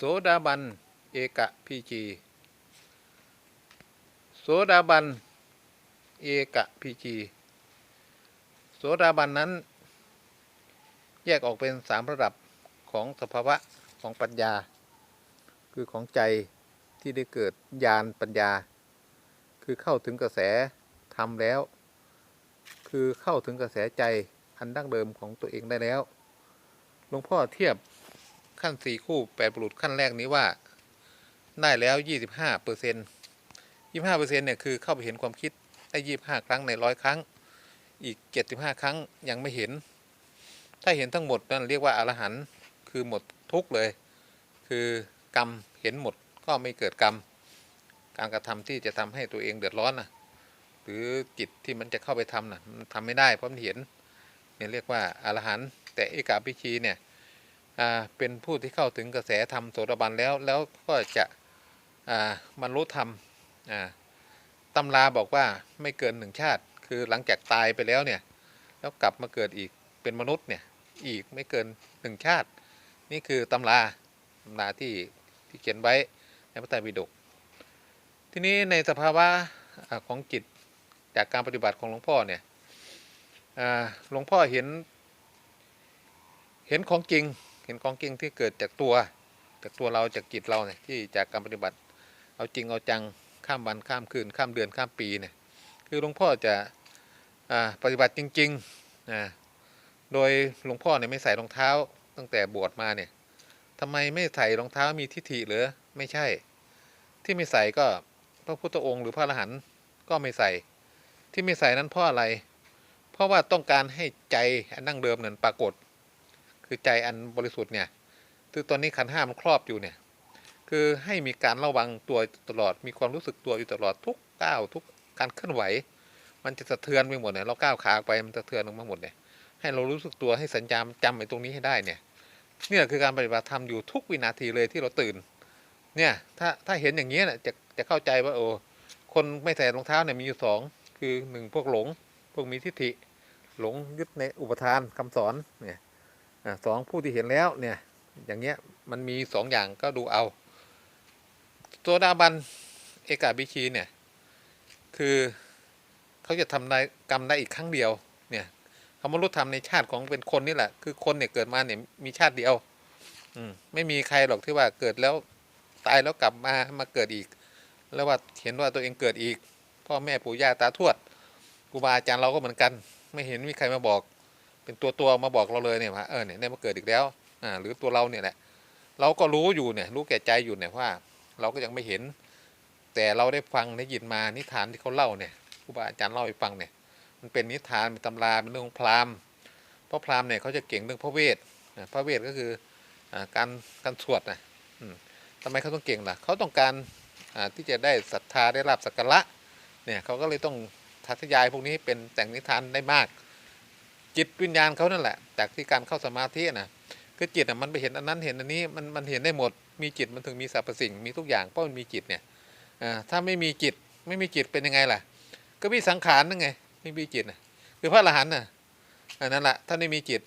โสดาบัน เอกะพีจี โสดาบัน เอกะพีจี โสดาบันนั้น แยกออกเป็นสามระดับของสภาวะของปัญญา คือของใจที่ได้เกิดญาณปัญญา คือเข้าถึงกระแสธรรมแล้ว คือเข้าถึงกระแสใจอันดั้งเดิมของตัวเองได้แล้ว หลวงพ่อเทียบ ขั้นสี่คู่แปดบุรุษขั้นแรกนี้ว่าได้แล้วยี่สิบห้าเปอร์เซ็นยี่ห้าเปอร์เซ็นเนี่ยคือเข้าไปเห็นความคิดได้ยี่ห้าครั้งในร้อยครั้ง อีกเจ็ดสิบห้าครั้งยังไม่เห็น ถ้าเห็นทั้งหมดนั่นเรียกว่าอรหันต์คือหมดทุกเลย คือกรรมเห็นหมดก็ไม่เกิดกรรม การกระทำที่จะทำให้ตัวเองเดือดร้อนนะหรือจิตที่มันจะเข้าไปทำนะมันทำไม่ได้เพราะมันเห็นเนี่ยเรียกว่าอรหันต์แต่เอกาพิชีเนี่ย เป็นผู้ที่เข้าถึงกระแสธรรมโสดาบันแล้วแล้วก็จะอ่าบรรลุธรรมตำราบอกว่าไม่เกินหนึ่งชาติ คือหลังจากตายไปแล้วเนี่ยแล้วกลับมาเกิดอีกเป็นมนุษย์เนี่ยอีกไม่เกินหนึ่งชาติ นี่คือตำราตำราที่ที่เขียนไว้ในพระไตรปิฎกทีนี้ในสภาวะของจิตจากการปฏิบัติของหลวงพ่อเนี่ยหลวงพ่อเห็นเห็นของจริง เห็นของจริงที่เกิดจากตัว จากตัวเราจากจิตเราเนี่ยที่จากการปฏิบัติ เอาจริงเอาจังข้ามวันข้ามคืน ข้ามเดือนข้ามปีเนี่ยคือหลวงพ่อจะอ่าปฏิบัติจริงๆอ่าโดยหลวงพ่อเนี่ยไม่ใส่รองเท้าตั้งแต่บวชมาเนี่ยทำไมไม่ใส่รองเท้ามีทิฏฐิหรือไม่ใช่ ที่ไม่ใส่ก็พระพุทธองค์หรือพระอรหันต์ก็ไม่ใส่ ที่ไม่ใส่นั้นเพราะอะไร เพราะว่าต้องการให้ใจอันนั่งเดิมนั้นปรากฏ คือใจอันบริสุทธิ์เนี่ยคือตอนนี้ขันห้ามันครอบอยู่เนี่ย คือให้มีการระวังตัวตลอดมีความรู้สึกตัวอยู่ตลอดทุกก้าวทุกการเคลื่อนไหว มันจะสะเทือนไปหมดเนี่ยเราก้าวขาไปมันสะเทือนลงมาหมดเนี่ยให้เรารู้สึกตัวให้สัญญาจำไอ้ตรงนี้ให้ได้เนี่ยเนี่ยคือการปฏิบัติธรรมอยู่ทุกวินาทีเลยที่เราตื่น เนี่ยถ้าถ้าเห็นอย่างนี้เนี่ยจะจะเข้าใจว่าโอ้คนไม่ใส่รองเท้าเนี่ยมีอยู่สองคือหนึ่งพวกหลง พวกมีทิฏฐิหลงยึดในอุปทานคำสอนเนี่ย สองผู้ที่เห็นแล้วเนี่ยอย่างเงี้ยมันมีสองอย่างก็ดูเอาตัวดาบันเอกาบิชีเนี่ยคือเขาจะทำได้กรรมได้อีกครั้งเดียวเนี่ยเขามารู้ทำในชาติของเป็นคนนี่แหละ คือคนเนี่ยเกิดมาเนี่ยมีชาติเดียว อืมไม่มีใครหรอกที่ว่าเกิดแล้วตายแล้วกลับมามาเกิดอีก แล้วว่าเห็นว่าตัวเองเกิดอีกพ่อแม่ปู่ย่าตาทวดครูบาอาจารย์เราก็เหมือนกัน ไม่เห็นมีใครมาบอก เป็นตัวตัวมาบอกเราเลยเนี่ยว่าเออเนี่ยได้มาเกิดอีกแล้วอ่าหรือตัวเราเนี่ยแหละเราก็รู้อยู่เนี่ยรู้แก่ใจอยู่เนี่ยว่า เราก็ยังไม่เห็น แต่เราได้ฟังได้ยินมานิทานที่เขาเล่าเนี่ยครูบาอาจารย์เล่าให้ฟังเนี่ย มันเป็นนิทานเป็นตำราเป็นเรื่องของพราหมณ์เพราะพราหมณ์เนี่ยเขาจะเก่งเรื่องพระเวทพระเวทก็คือการการสวดนะทำไมเขาต้องเก่งล่ะเขาต้องการที่จะได้ศรัทธาได้รับสักการะเนี่ยเขาก็เลยต้องทัศยายพวกนี้เป็นแต่งนิทานได้มาก จิตวิญญาณเขานั่นแหละ จากที่การเข้าสมาธินะคือจิตอะมันไปเห็นอันนั้นเห็นอันนี้มันมันเห็นได้หมดมีจิตมันถึงมีสรรพสิ่งมีทุกอย่างเพราะมันมีจิตเนี่ยอ่าถ้าไม่มีจิตไม่มีจิตเป็นยังไงล่ะ ก็มีสังขารนั่นไงไม่มีจิตนะคือพระอรหันต์น่ะอันนั้นแหละท่านไม่มีจิต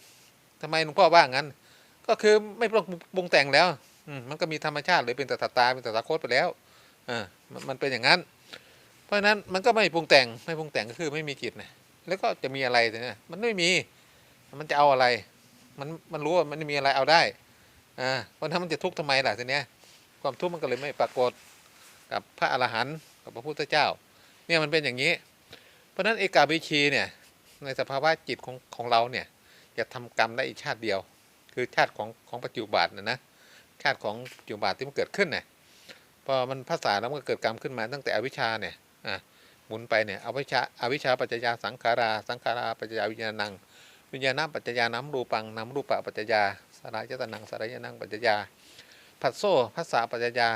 ทำไมหลวงพ่อว่างั้น ก็คือไม่ต้องปรุงแต่งแล้วมันก็มีธรรมชาติเลยเป็นตถาตาเป็นตถาคตไปแล้วอ่ามันมันเป็นอย่างนั้น เพราะฉะนั้นมันก็ไม่ปรุงแต่งไม่ปรุงแต่งก็คือไม่มีจิตนะ แล้วก็จะมีอะไรเนี่ยมันไม่มี มันจะเอาอะไร มันมันรู้ว่ามันมีอะไรเอาได้อ่าเพราะนั้นมันจะทุกข์ทำไมล่ะทีเนี้ยความทุกข์มันก็เลยไม่ปรากฏกับพระอรหันต์กับพระพุทธเจ้า เนี่ยมันเป็นอย่างนี้ เพราะฉะนั้นเอกาบิชีเนี่ยในสภาวะจิตของของเราเนี่ยจะทำกรรมได้อีกชาติเดียว คือชาติของของปัจจุบันนะนะชาติของปัจจุบันที่มันเกิดขึ้นเนี่ยพอมันภาษาแล้วมันเกิดกรรมขึ้นมาตั้งแต่อวิชชาเนี่ยอะ หมุนไปเนี่ยอวิชาอวิชาปัจจยาสังขารา สังขาราปัจจยาวิญญาณัง วิญญาณปัจจยาน้ำรูปังน้ำรูปะปัจจยาสลายจตนังสลายนังปัจจยาผัสโซภาษาปัจจยา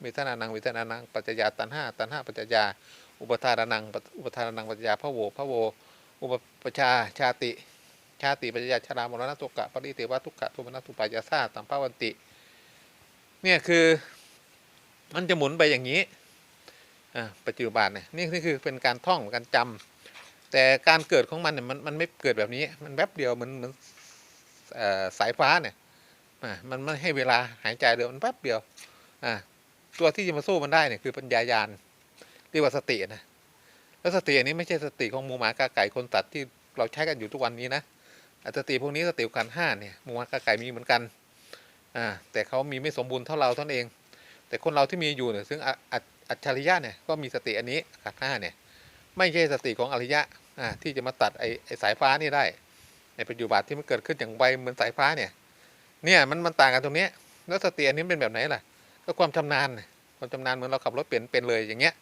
เวทนานังเวทนานังปัจจยาตันห้าตันห้าปัจจยา อุปทานังอุปทานังปัจจยาพระโวพระโว อุปปชาชาติ ชาติปัจจยาชรามรณะทุกะปริเทวะทุกขะทุมนัสทุปายาซาตัมภาวันติ เนี่ยคือมันจะหมุนไปอย่างนี้ ปัจจุบันเนี่ยนี่นี่คือเป็นการท่องการจำแต่การเกิดของมันเนี่ยมันมันไม่เกิดแบบนี้มันแวบเดียวเหมือนเหมือนสายฟ้าเนี่ยมันไม่ให้เวลาหายใจเดียวมันแป๊บเดียวอ่าตัวที่จะมาสู้มันได้เนี่ยคือปัญญายาณเรียกว่าสตินะแล้วสติอันนี้ไม่ใช่สติของหมูหมากาไก่คนตัดที่เราใช้กันอยู่ทุกวันนี้นะอ่สติพวกนี้สติกันห้าเนี่ยหมูหมากาไก่มีเหมือนกันอ่าแต่เขามีไม่สมบูรณ์เท่าเราท่านเอง แต่คนเราที่มีอยู่เนี่ยซึ่งออ อัจฉริยะเนี่ยก็มีสติอันนี้ขันห้าเนี่ยไม่ใช่สติของอริยะที่จะมาตัดไอ้ไอสายฟ้านี่ได้ไอ้ปัจจุบันที่มันเกิดขึ้นอย่างไวเหมือนสายฟ้าเนี่ยเนี่ยมันมันต่างกันตรงนี้แล้วสติอันนี้เป็นแบบไหนล่ะ ก็ความชำนาญน่ะความชำนาญเหมือนเราขับรถเป็นเป็นเลยอย่างเงี้ย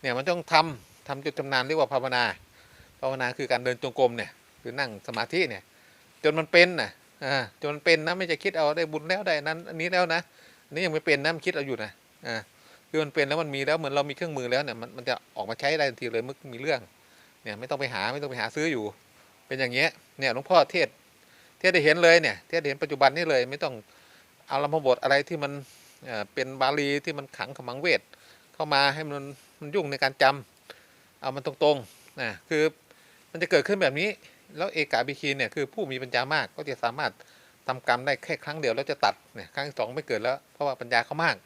เนี่ยมันต้องทำทำจนชำนาญเรียกว่าภาวนา ภาวนาคือการเดินจงกรมเนี่ยคือนั่งสมาธิเนี่ยจนมันเป็นนะอ่าจนมันเป็นนะไม่จะคิดเอาได้บุญแล้วได้นั้นอันนี้แล้วนะนนี้ยังไม่เป็นนะมันคิดเอาอยู่นะอ่า คือมันเป็นแล้วมันมีแล้วเหมือนเรามีเครื่องมือแล้วเนี่ยมันมันจะออกมาใช้ได้ทันทีเลยเมื่อมีเรื่อง เนี่ยไม่ต้องไปหาไม่ต้องไปหาซื้ออยู่ เป็นอย่างเงี้ยเนี่ยหลวงพ่อเทศเทศได้เห็นเลยเนี่ยเทศเห็นปัจจุบันนี้เลย ไม่ต้องเอาลำพบทอะไรที่มันเอ่อเป็นบาลีที่มันขังขมังเวทเข้ามาให้มันมันยุ่งในการจำเอามันตรงๆนะคือมันจะเกิดขึ้นแบบนี้ แล้วเอกาบิคีเนี่ยคือผู้มีปัญญามากก็จะสามารถทำกรรมได้แค่ครั้งเดียวแล้วจะตัดเนี่ยครั้งสองไม่เกิดแล้วเพราะว่าปัญญาเขามาก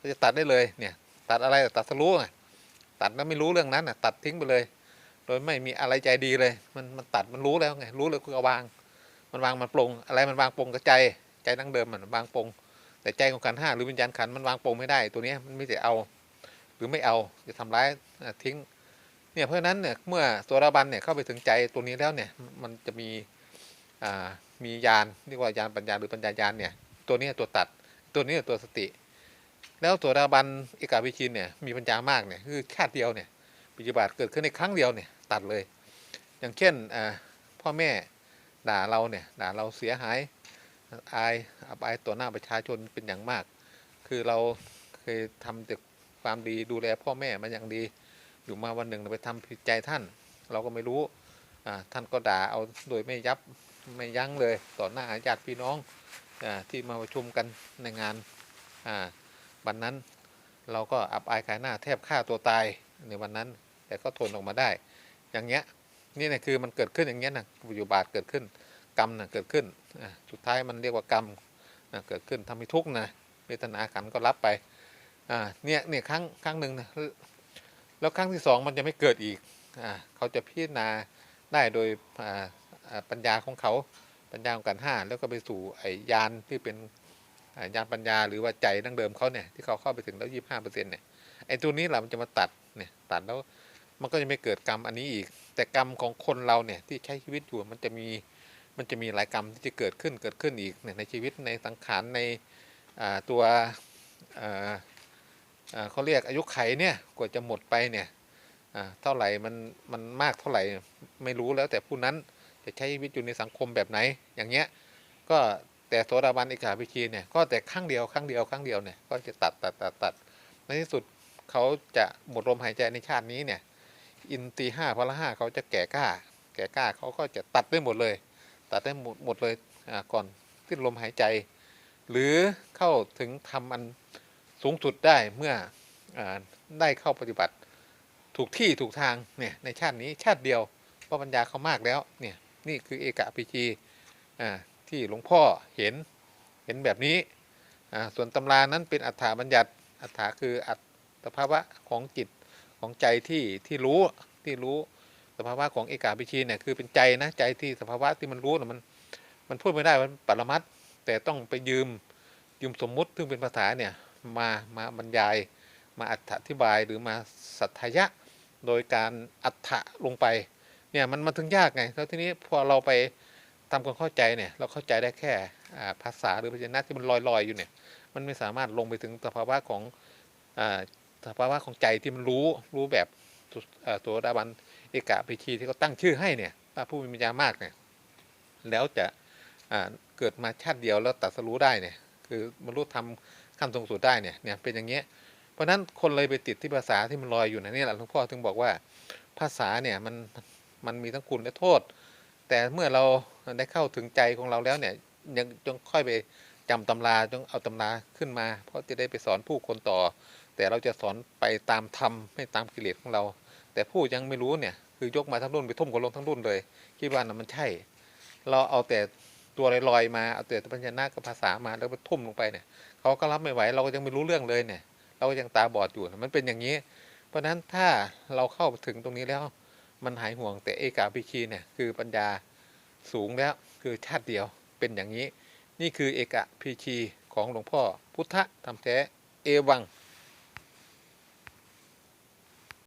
ก็จะตัดได้เลยเนี่ยตัดอะไรตัดสรู้ไงตัดแล้วไม่รู้เรื่องนั้นน่ะตัดทิ้งไปเลย โดยไม่มีอะไรใจดีเลย มันมันตัดมันรู้แล้วไงรู้เลยคือเอาวาง มันวางมันปรงอะไรมันวางปรงกับใจใจดั้งเดิมมันวางปรงแต่ใจของขันห้าหรือวิญญาณขันมันวางปรงไม่ได้ตัวนี้มันไม่แต่เอาหรือไม่เอาจะทำร้ายทิ้งเนี่ยเพราะฉะนั้นเนี่ยเมื่อตัวราบันเนี่ยเข้าไปถึงใจตัวนี้แล้วเนี่ยมันจะมีอ่ามียานเรียกว่ายานปัญญาหรือปัญญายานเนี่ยตัวนี้ตัวตัดตัวนี้ตัวสติ แล้วตัวราบันเอกาวิชินเนี่ยมีปัญญามากเนี่ยคือแค่เดียวเนี่ยปัจจุบันเกิดขึ้นในครั้งเดียวเนี่ยตัดเลย อย่างเช่นพ่อแม่ด่าเราเนี่ยด่าเราเสียหายอายอับอายต่อหน้าประชาชนเป็นอย่างมาก คือเราเคยทำแต่ความดีดูแลพ่อแม่มาอย่างดีอยู่มาวันหนึ่งไปทำผิดใจท่าน เราก็ไม่รู้ท่านก็ด่าเอาโดยไม่ยับไม่ยั้งเลย ต่อหน้าญาติพี่น้องอที่มาประชุมกันในงานอ่า วันนั้นเราก็อับอายขายหน้าแทบฆ่าตัวตายในวันนั้น แต่ก็ทนออกมาได้ อย่างเงี้ยนี่นะคือมันเกิดขึ้นอย่างเงี้ยนะปัจจุบันเกิดขึ้นกรรมนะเกิดขึ้นสุดท้ายมันเรียกว่ากรรมนะเกิดขึ้นทำให้ทุกข์นะเวทนาขันก็รับไปเนี่ยเนี่ยครั้งครั้งหนึ่งนะแล้วครั้งที่สองมันจะไม่เกิดอีกอเขาจะพิจารณาได้โดยปัญญาของเขาปัญญาของกันห้าแล้วก็ไปสู่ไอ้ยานที่เป็น อ่ายานปัญญาหรือว่าใจดั้งเดิมเขาเนี่ยที่เขาเข้าไปถึงแล้วยี่ห้าเปอร์เซ็นต์เนี่ยไอ้ตัวนี้แหละมันจะมาตัดเนี่ยตัดแล้วมันก็จะไม่เกิดกรรมอันนี้อีก แต่กรรมของคนเราเนี่ยที่ใช้ชีวิตอยู่มันจะมีมันจะมีหลายกรรมที่จะเกิดขึ้นเกิดขึ้นอีกเนี่ยในชีวิตในสังขารในตัวเขาเรียกอายุไขเนี่ยกว่าจะหมดไปเนี่ยเท่าไหร่มันมันมากเท่าไหร่ไม่รู้แล้วแต่ผู้นั้นจะใช้ชีวิตอยู่ในสังคมแบบไหนอย่างเงี้ยก็ แต่โสดาบันอิกาพิชีเนี่ยก็แต่ครั้งเดียวครั้งเดียวครั้งเดียวเนี่ยก็จะตัดตัดตัดตัดในที่สุดเขาจะหมดลมหายใจในชาตินี้เนี่ยอินทรีห้าพละห้าเขาจะแก่กล้า แก่กล้าเขาก็จะตัดได้หมดเลย ตัดได้หมดหมดเลยก่อนสิ้นลมหายใจ หรือเข้าถึงทำอันสูงสุดได้เมื่ออได้เข้าปฏิบัติถูกที่ถูกทางเนี่ยในชาตินี้ชาติเดียวเพราะปัญญาเขามากแล้วเนี่ยนี่คือเอกะปิจีอ่า ที่หลวงพ่อเห็นเห็นแบบนี้ ส่วนตำรานั้นเป็นอัฏฐบัญญัติอัฏฐาคืออัตภาวะของจิตของใจที่ที่รู้ที่รู้สภาวะของเอกาปิชีเนี่ยคือเป็นใจนะใจที่สภาวะที่มันรู้นะมันมันพูดไม่ได้มันปรมัตแต่ต้องไปยืมยืมสมมุติซึ่งเป็นภาษาเนี่ยมามาบรรยายมาอธิบายหรือมาสัทธยะ โดยการอัฏฐะลงไปเนี่ยมันมันถึงยากไงแล้วทีนี้พอเราไป ทำความเข้าใจเนี่ยเราเข้าใจได้แค่ภาษาหรือพยัญชนะที่มันลอยๆอยู่เนี่ยมันไม่สามารถลงไปถึงสภาวะของสภาวะของใจที่มันรู้รู้แบบตัวดาบันเอกะปิชีที่เขาตั้งชื่อให้เนี่ยว่าผู้มีปัญญามากเนี่ยแล้วจะเกิดมาชาติเดียวแล้วตัดสรู้ได้เนี่ยคือบรรลุธรรมขั้นสูงสุดได้เนี่ยเนี่ยเป็นอย่างเงี้ยเพราะฉะนั้นคนเลยไปติดที่ภาษาที่มันลอยอยู่นะนี่แหละหลวงพ่อถึงบอกว่าภาษาเนี่ยมันมันมีทั้งคุณและโทษ แต่เมื่อเราได้เข้าถึงใจของเราแล้วเนี่ยยังจงค่อยไปจำตำราจงเอาตำราขึ้นมา เพราะจะได้ไปสอนผู้คนต่อ แต่เราจะสอนไปตามธรรมไม่ตามกิเลสของเรา แต่ผู้ยังไม่รู้เนี่ยคือยกมาทั้งรุ่นไปทุ่มกันลงทั้งรุ่นเลยคิดว่านะมันใช่ เราเอาแต่ตัวลอยๆมาเอาแต่ปัญญานากับภาษามาแล้วไปทุ่มลงไปเนี่ยเขาก็รับไม่ไหวเราก็ยังไม่รู้เรื่องเลยเนี่ย เราก็ยังตาบอดอยู่มันเป็นอย่างนี้ เพราะฉะนั้นถ้าเราเข้าถึงตรงนี้แล้ว มันหายห่วงแต่เอกาพิคีเนี่ยคือปัญญาสูงแล้วคือชาติเดียวเป็นอย่างนี้ นี่คือเอกะพีชีของหลวงพ่อพุทธธรรมแท้เอวัง